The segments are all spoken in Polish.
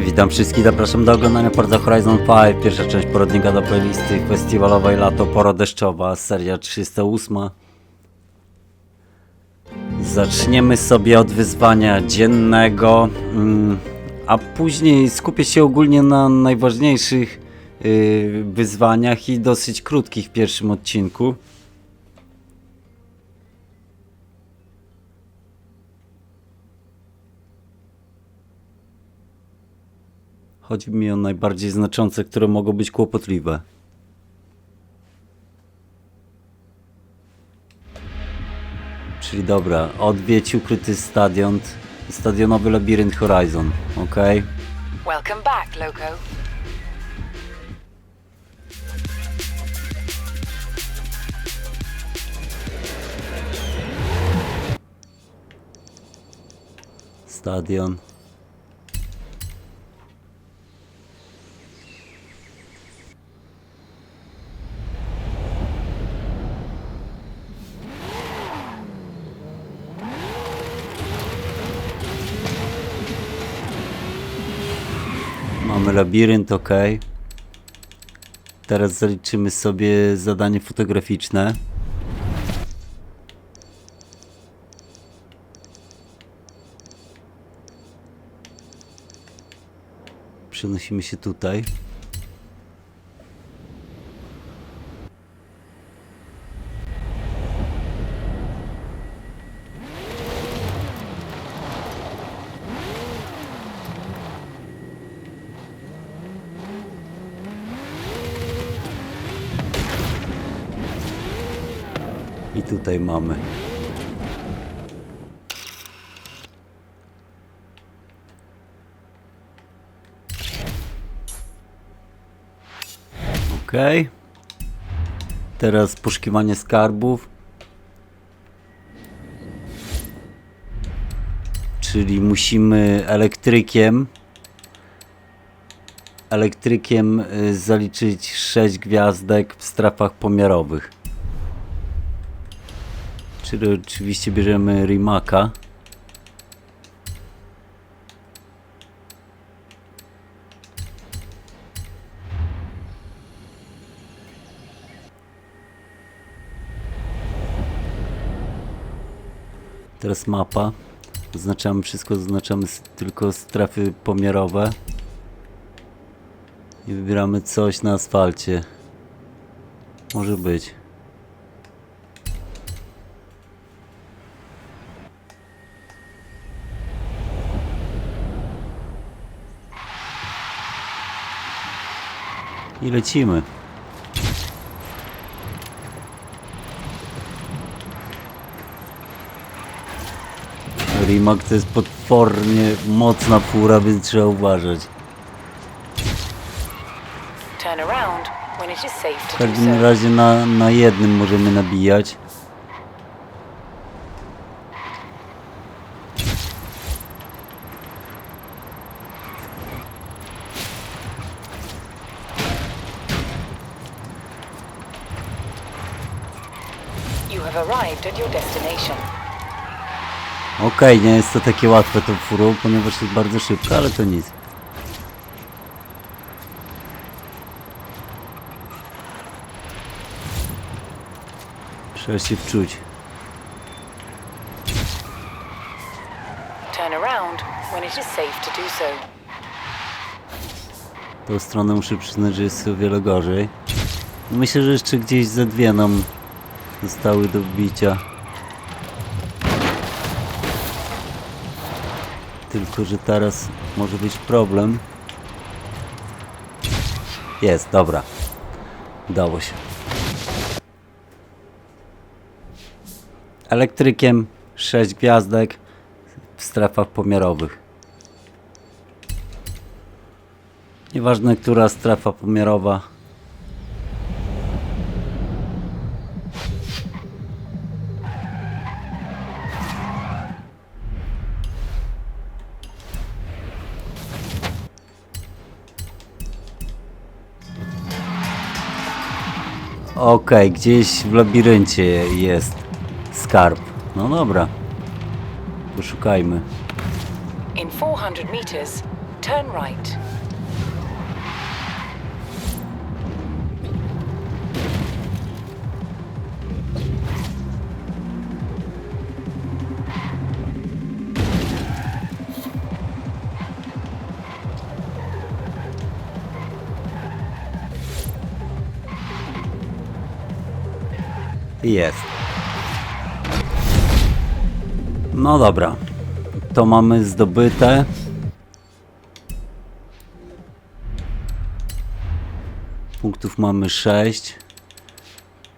Witam wszystkich, zapraszam do oglądania Forza Horizon 5, pierwsza część poradnika do playlisty festiwalowej Lato Poro Deszczowa, seria 308. Zaczniemy sobie od wyzwania dziennego, mm, a później skupię się ogólnie na najważniejszych yy, wyzwaniach i dosyć krótkich w pierwszym odcinku. Chodzi mi o najbardziej znaczące, które mogą być kłopotliwe. Czyli dobra, odwiedź ukryty stadion, stadionowy labirynt Horizon, ok? Welcome back, Loco. Stadion. Mamy labirynt, ok. Teraz zaliczymy sobie zadanie fotograficzne. Przenosimy się tutaj. Tutaj mamy. Ok. Teraz poszukiwanie skarbów. Czyli musimy elektrykiem elektrykiem y, zaliczyć 6 gwiazdek w strefach pomiarowych. Czyli oczywiście bierzemy Rimaka. Teraz mapa. Zaznaczamy wszystko, zaznaczamy tylko strefy pomiarowe. I wybieramy coś na asfalcie. Może być. I lecimy. Rimac to jest potwornie mocna fura, więc trzeba uważać. W każdym razie na, na jednym możemy nabijać. Okej, nie jest to takie łatwe tą furą, ponieważ jest bardzo szybka, ale to nic. Trzeba się wczuć. Turn around when it is safe to do so. Tą stronę muszę przyznać, że jest o wiele gorzej. Myślę, że jeszcze gdzieś ze dwie nam zostały do wbicia. Że teraz może być problem. Jest, dobra. Udało się. Elektrykiem 6 gwiazdek w strefach pomiarowych. Nieważne, która strefa pomiarowa. Okej, gdzieś w labiryncie jest skarb. No dobra. Poszukajmy. In 400 meters, turn right. Jest. No dobra. To mamy zdobyte. Punktów mamy 6.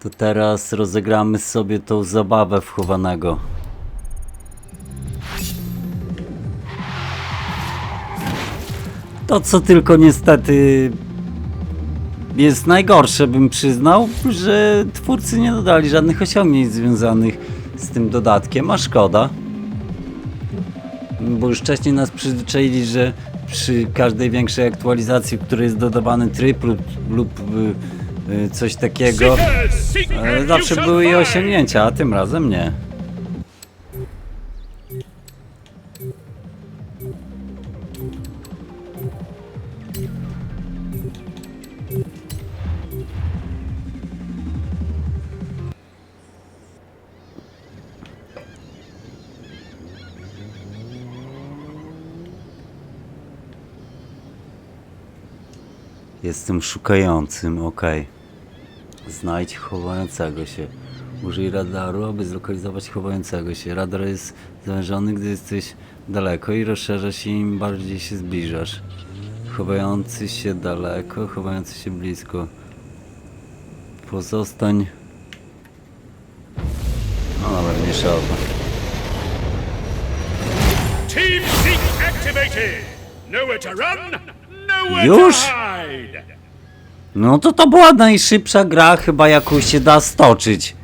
To teraz rozegramy sobie tą zabawę wchowanego. To co tylko niestety jest najgorsze, bym przyznał, że twórcy nie dodali żadnych osiągnięć związanych z tym dodatkiem, a szkoda. Bo już wcześniej nas przyzwyczaili, że przy każdej większej aktualizacji, w której jest dodawany tryb lub, lub y, y, coś takiego, e, zawsze były i osiągnięcia, a tym razem nie. Jestem szukającym, okej. Znajdź chowającego się. Użyj radaru, aby zlokalizować chowającego się. Radar jest zawężony, gdy jesteś daleko i rozszerza się im bardziej się zbliżasz. Chowający się daleko, chowający się blisko. Pozostań... No dobra, nie szalba. Team Seek activated! Nowhere to run, nowhere Już? to hide! No to to była najszybsza gra chyba jaką się da stoczyć.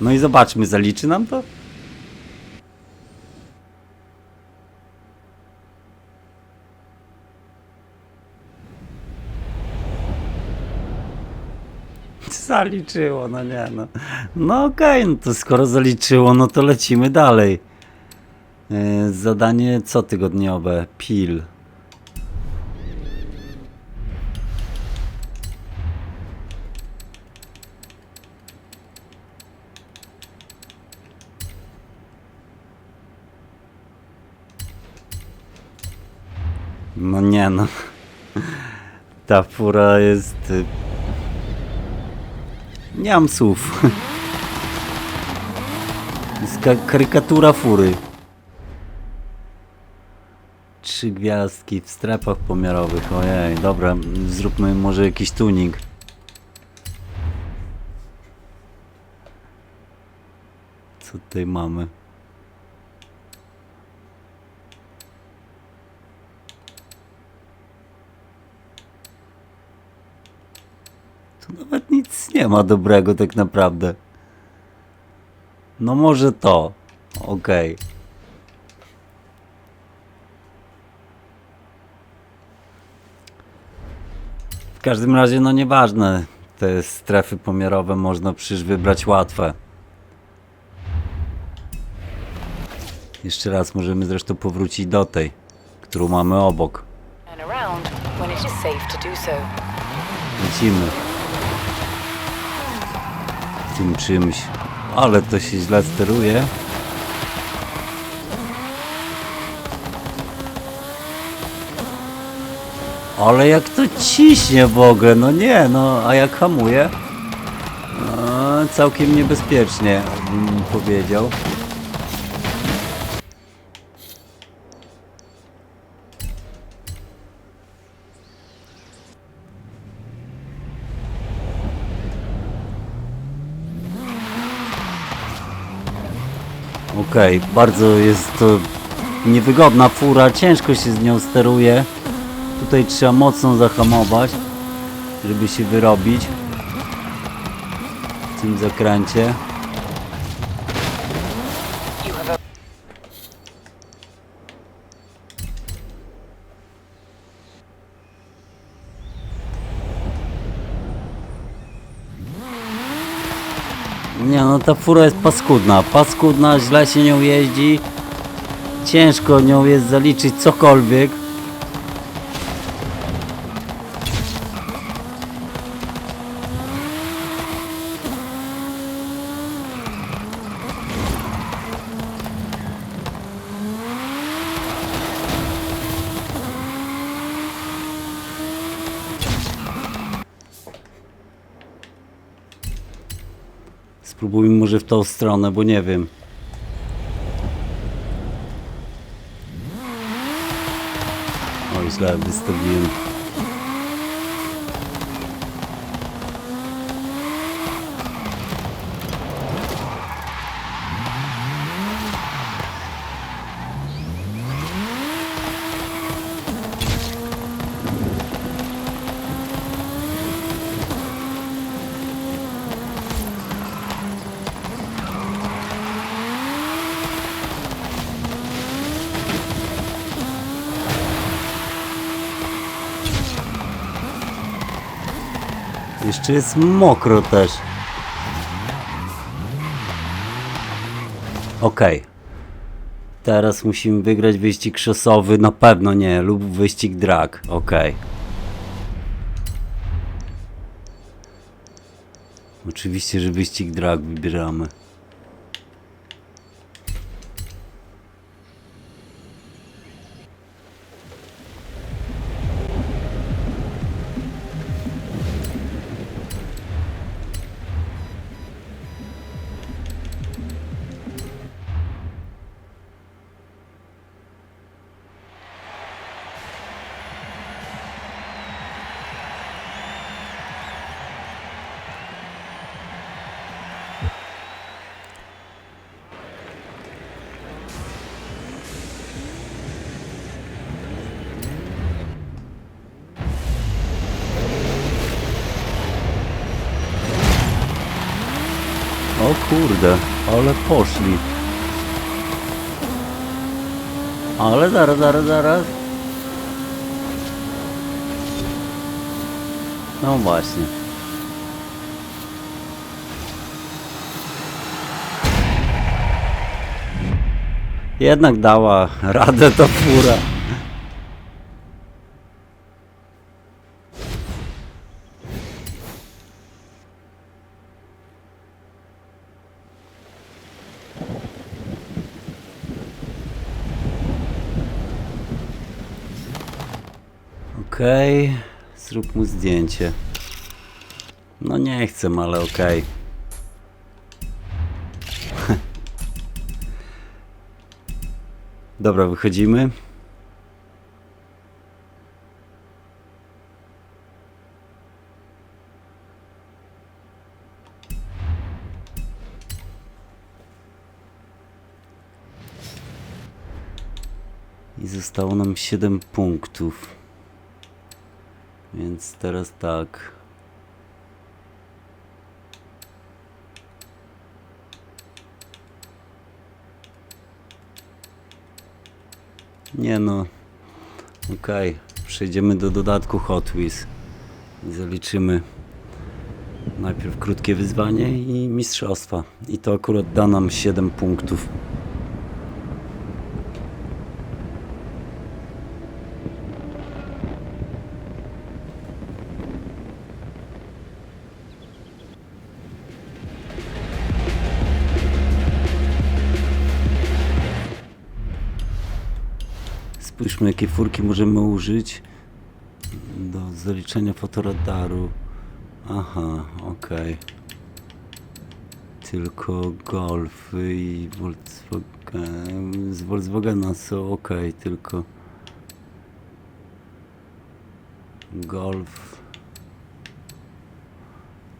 No i zobaczmy, zaliczy nam to? Zaliczyło, no nie no. No okej, no to skoro zaliczyło, no to lecimy dalej. Yy, zadanie cotygodniowe, pil. No nie no. Ta fura jest... y, Nie mam słów. Jest ka- karykatura fury. Trzy gwiazdki w strefach pomiarowych. Ojej, dobra, zróbmy może jakiś tuning. Co tutaj mamy? Tu nawet nic nie ma dobrego tak naprawdę. No może to. Okej. W każdym razie, no nieważne. Te strefy pomiarowe można przecież wybrać łatwe. Jeszcze raz możemy zresztą powrócić do tej, którą mamy obok. Lecimy. Tym czymś. Ale to się źle steruje. Ale jak to ciśnie w ogóle, no nie, no a jak hamuje? Całkiem niebezpiecznie, bym powiedział. Okej, bardzo jest to niewygodna fura, ciężko się z nią steruje. Tutaj trzeba mocno zahamować, żeby się wyrobić w tym zakręcie. Nie no, ta fura jest paskudna, paskudna, źle się nią jeździ. Ciężko nią jest zaliczyć cokolwiek. Stronę, bo nie wiem. Oj, źle wystawiłem. Jeszcze jest mokro też. Okej. Teraz musimy wygrać wyścig szosowy, na pewno nie, lub wyścig drag. Okej. Oczywiście, że wyścig drag wybieramy. Kurde, ale poszli. Ale zaraz, zaraz, zaraz. No właśnie. Jednak dała radę ta fura. Okej, zrób mu zdjęcie. No nie chcę, ale okej. Dobra, wychodzimy. I zostało nam 7 punktów. Więc teraz tak. Nie no. Okej. Przejdziemy do dodatku Hot Wheels. Zaliczymy najpierw krótkie wyzwanie i mistrzostwa. I to akurat da nam 7 punktów. Spójrzmy, jakie furki możemy użyć do zaliczenia fotoradaru. Aha, okej. Tylko Golfy i Volkswagen. Z Volkswagena są ok, tylko Golf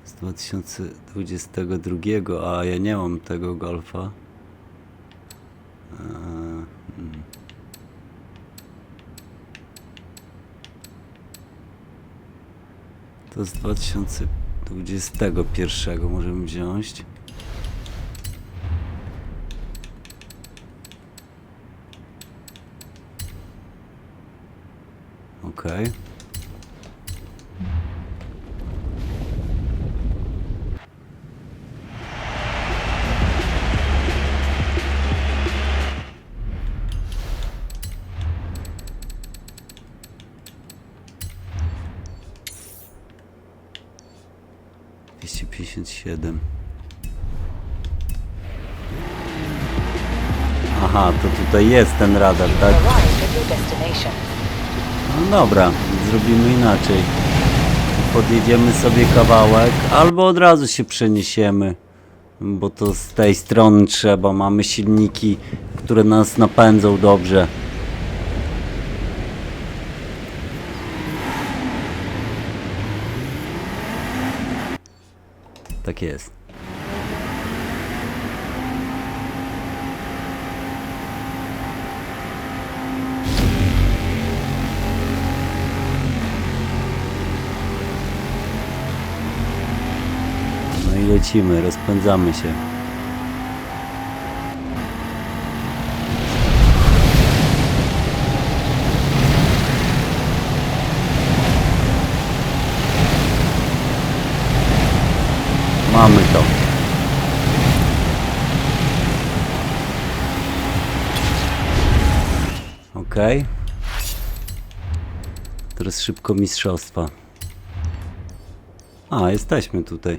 z 2022, a ja nie mam tego Golfa. Eee, To z 2021 możemy wziąć. Okej. 257. Aha, to tutaj jest ten radar, tak? No dobra, zrobimy inaczej. Podjedziemy sobie kawałek, albo od razu się przeniesiemy. Bo to z tej strony trzeba, mamy silniki, które nas napędzą dobrze. Tak jest. No i lecimy, rozpędzamy się. Mamy to. Ok. Teraz szybko mistrzostwa. A, jesteśmy tutaj.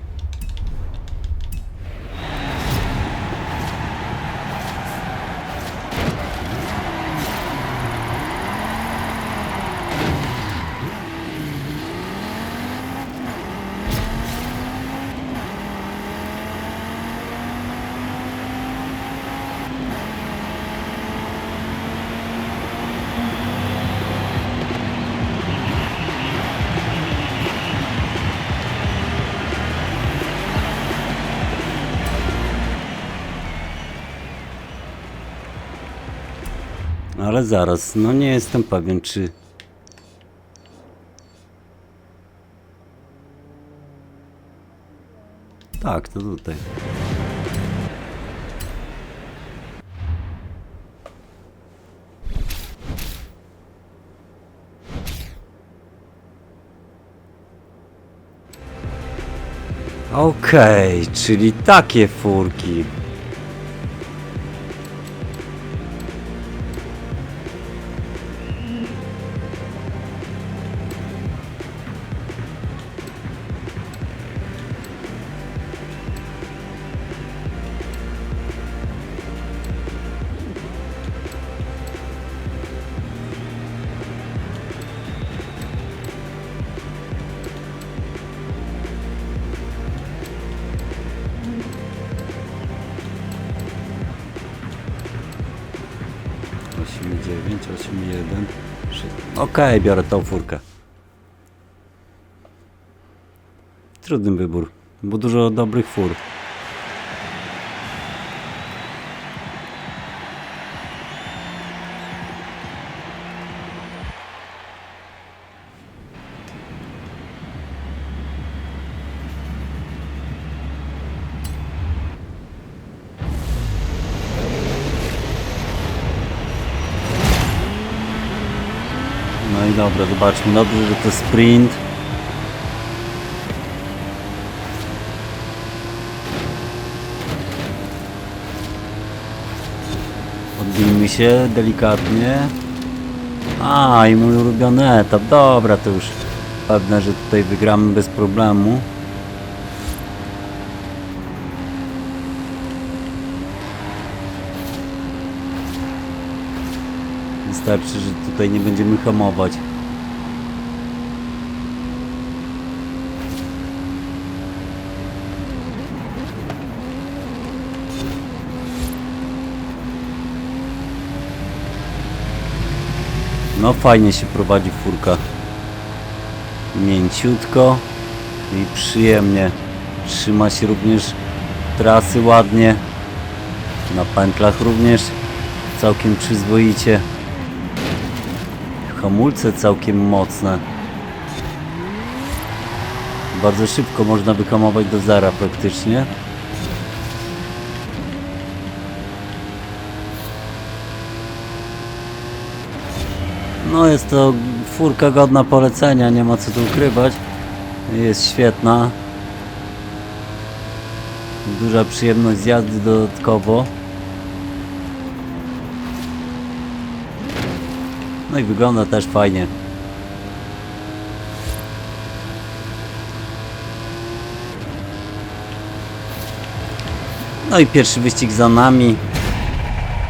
Ale zaraz, no nie jestem pewien, czy. Tak, to tutaj. Okej, czyli takie furki. Okej, biorę tą furkę. Trudny wybór, bo dużo dobrych fur. Dobra, zobaczmy. Dobrze, że to sprint. Odbijmy się delikatnie. A, i mój ulubiony etap. Dobra, to już pewne, że tutaj wygramy bez problemu. Wystarczy, że tutaj nie będziemy hamować. No fajnie się prowadzi furka. Mięciutko i przyjemnie. Trzyma się również trasy ładnie. Na pętlach również całkiem przyzwoicie. Hamulce całkiem mocne. Bardzo szybko można wyhamować do zera praktycznie. No jest to furka godna polecenia, nie ma co tu ukrywać. Jest świetna. Duża przyjemność z jazdy dodatkowo. No i wygląda też fajnie. No i pierwszy wyścig za nami.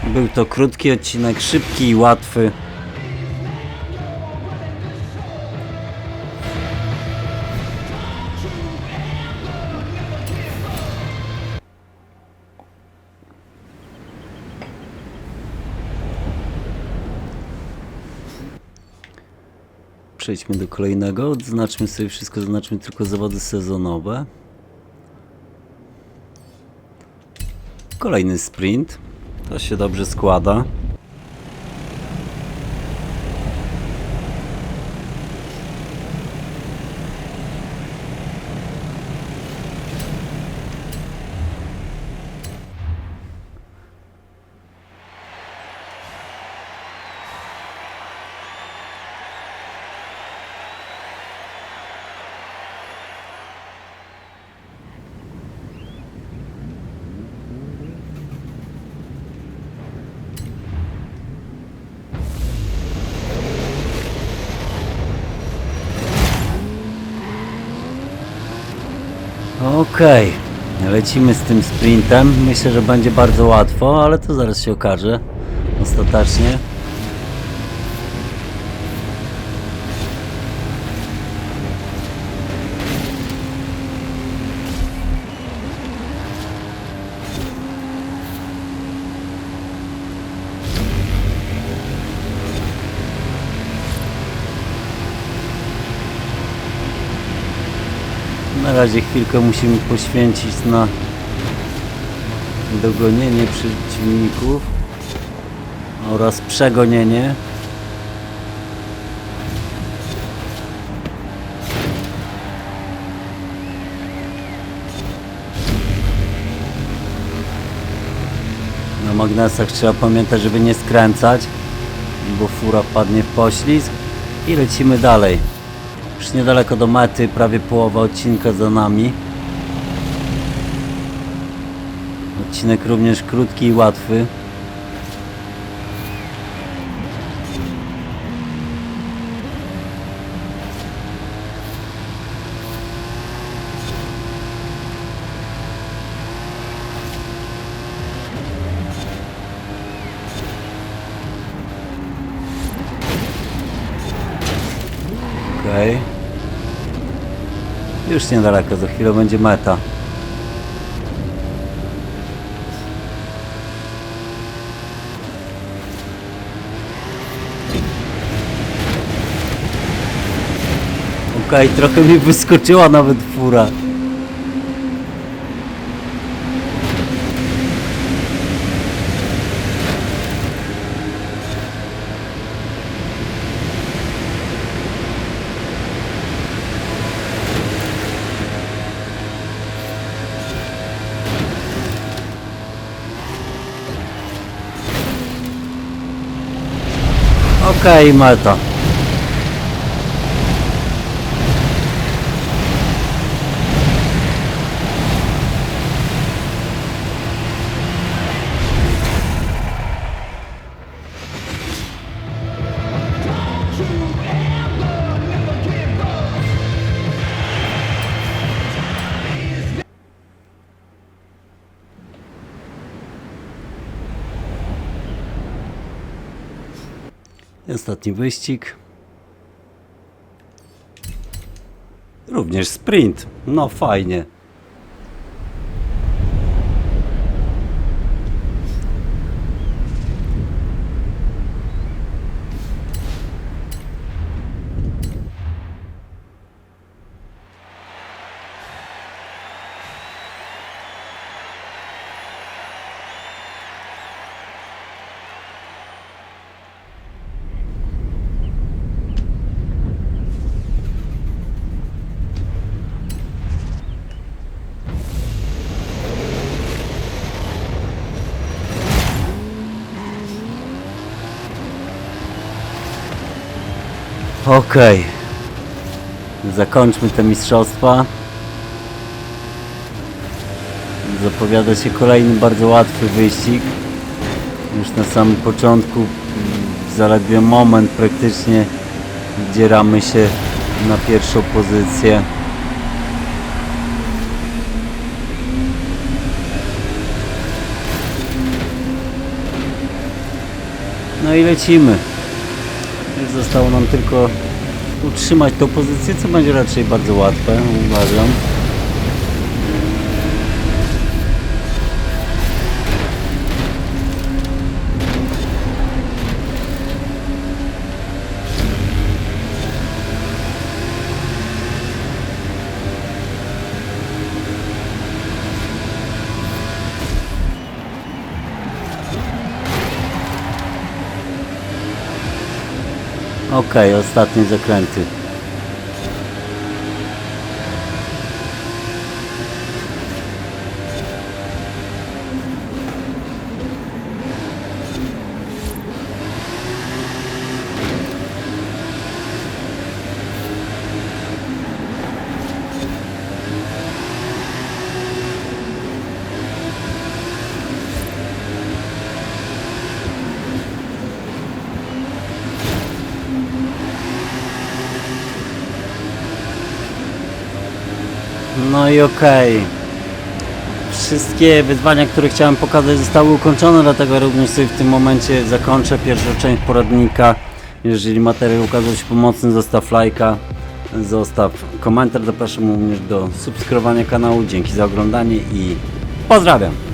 Był to krótki odcinek, szybki i łatwy. Przejdźmy do kolejnego. Odznaczmy sobie wszystko, zaznaczmy tylko zawody sezonowe. Kolejny sprint. To się dobrze składa. Okej, lecimy z tym sprintem. Myślę, że będzie bardzo łatwo, ale to zaraz się okaże ostatecznie. Na razie chwilkę musimy poświęcić na dogonienie przeciwników oraz przegonienie. Na magnesach trzeba pamiętać, żeby nie skręcać, bo fura wpadnie w poślizg i lecimy dalej. Już niedaleko do mety, prawie połowa odcinka za nami. Odcinek również krótki i łatwy. Okej. Już niedaleko, za chwilę będzie meta. Okej, trochę mi wyskoczyła nawet fura. Okej, meta. I Ostatni wyścig. Również sprint. No fajnie. Okej. Okay. Zakończmy te mistrzostwa. Zapowiada się kolejny bardzo łatwy wyścig. Już na samym początku, zaledwie moment praktycznie, dzieramy się na pierwszą pozycję. No i lecimy. Zostało nam tylko utrzymać tą pozycję, co będzie raczej bardzo łatwe, uważam. Okej, ostatnie zakręty. No i. Wszystkie wyzwania, które chciałem pokazać zostały ukończone, dlatego również sobie w tym momencie zakończę pierwszą część poradnika. Jeżeli materiał okazał się pomocny, zostaw lajka, zostaw komentarz. Zapraszam również do subskrybowania kanału. Dzięki za oglądanie i pozdrawiam!